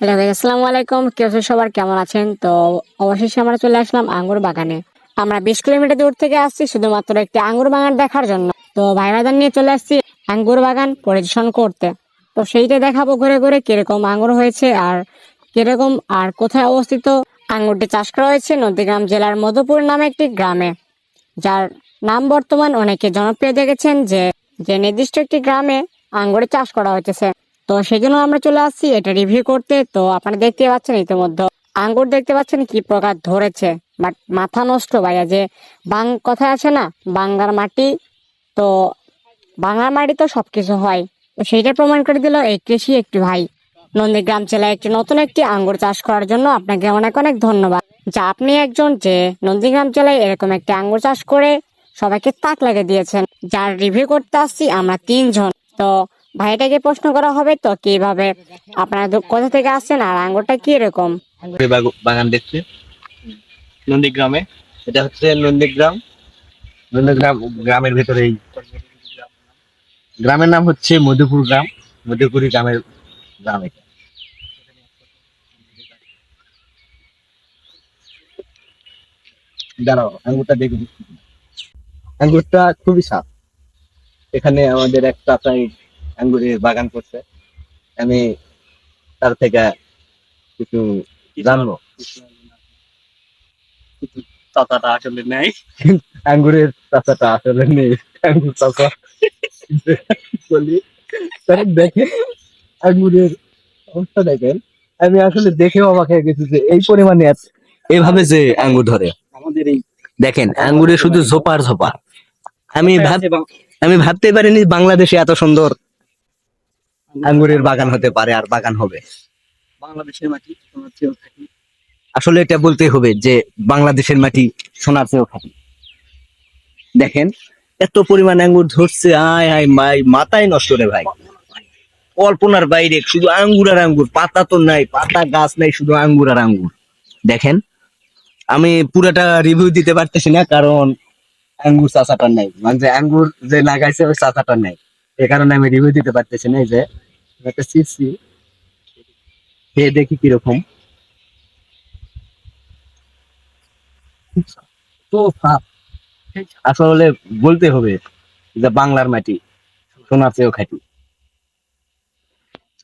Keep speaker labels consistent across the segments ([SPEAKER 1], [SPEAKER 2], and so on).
[SPEAKER 1] Hello ভাই আসসালামু আলাইকুম। কেউ সবার? কেমন আছেন? তো অবশেষে আমরা চলে আসলাম আঙ্গুর বাগানে। আমরা বিশ কিলোমিটার দূর থেকে আসছি, শুধুমাত্র একটি আঙ্গুর বাগান দেখার জন্য। তো ভাই বাজার নিয়ে চলে আসছি আঙ্গুর বাগান পরিদর্শন করতে। তো সেইটা দেখাবো ঘুরে ঘুরে কীরকম আঙ্গুর হয়েছে আর কীরকম আর কোথায় অবস্থিত আঙ্গুরটি চাষ করা হয়েছে নদীগ্রাম জেলার মধুপুর নামে একটি গ্রামে। যার নাম বর্তমান অনেকে জনপ্রিয় দেখেছেন যে যে নির্দিষ্ট একটি গ্রামে আঙ্গুরের চাষ করা হয়েছে তো সেই জন্য আমরা চলে আসছি এটা রিভিউ করতে। তো আপনারা দেখতে পাচ্ছেন ইতিমধ্যে আঙ্গুর দেখতে পাচ্ছেন কি প্রকার ধরেছে। বাট মাথা নষ্ট ভাইয়া, যে বাং কথা আছে না, বাংলার মাটি, তো বাংলার মাটি তো সবকিছু হয়। তো সেইটা প্রমাণ করে দিল এই কৃষি একটি ভাই। নন্দীগ্রাম জেলায় একটি নতুন একটি আঙ্গুর চাষ করার জন্য আপনাকে অনেক অনেক ধন্যবাদ। যা আপনি একজন যে নন্দীগ্রাম জেলায় এরকম একটি আঙ্গুর চাষ করে সবাইকে তাক লাগিয়ে দিয়েছেন। যার রিভিউ করতে আসছি আমরা তিনজন। তো ভাইটাকে প্রশ্ন করা হবে তো কীভাবে? আপনারা কোথা থেকে আসছেন আর আঙ্গুরটা কি এরকম
[SPEAKER 2] বাগান দেখছে। নন্দীগ্রামে। এটা হচ্ছে নন্দীগ্রাম। নন্দীগ্রাম গ্রামের ভেতরেই গ্রামের নাম হচ্ছে মধুপুর গ্রাম। মধুপুরি গ্রামের গ্রাম এটা। দাঁড়াও, আঙ্গুরটা দেখুন। আঙ্গুরটা খুবই সাপ এখানে আমাদের একটা চাচাই আঙ্গুরের বাগান করছে। আমি তার থেকে কিছু জানব।
[SPEAKER 3] চাচাটা আসলে নেই।
[SPEAKER 2] আঙ্গুরের চাচাটা আসলে নেই। আঙ্গুর চাচা। বলি তাহলে দেখেন আঙ্গুরের অবস্থা দেখেন। আমি আসলে দেখেও অবাক হয়ে গেছি যে এই পরিমাণে এইভাবে যে আঙ্গুর ধরে।
[SPEAKER 3] আমাদের এই
[SPEAKER 2] দেখেন আঙ্গুরে শুধু ঝোপার ঝোপা। আমি ভাব আমি ভাবতে পারিনি বাংলাদেশে এত সুন্দর আঙ্গুরের বাগান হতে পারে আর বাগান হবে।
[SPEAKER 3] বাংলাদেশের মাটি সোনার চেয়েও থাকি
[SPEAKER 2] আসলে এটা বলতে হবে যে বাংলাদেশের মাটি সোনার চেয়েও খাঁটি। দেখেন এত পরিমাণ আঙ্গুর ধরছে আয় আয় মাই মাথায় নষ্ট রে ভাই। কল্পনার বাইরে শুধু আঙ্গুর আর আঙ্গুর পাতা তো নাই পাতা গাছ নাই শুধু আঙ্গুর আর আঙ্গুর। দেখেন আমি পুরাটা রিভিউ দিতে পারতেছি না কারণ আঙ্গুর চাচাটা নাই। মানে আঙ্গুর যে লাগাইছে ওই চাচাটা নাই। এ কারণে আমি রিভিউ দিতে পারতেছি না যে, একটা সিসি দেখি কীরকম। তো সাপ আসলে বলতে হবে, যে বাংলার মাটি, সোনার চেয়েও খাটি।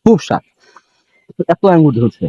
[SPEAKER 2] খুব সাপ এত আঙ্গুর ধরছে।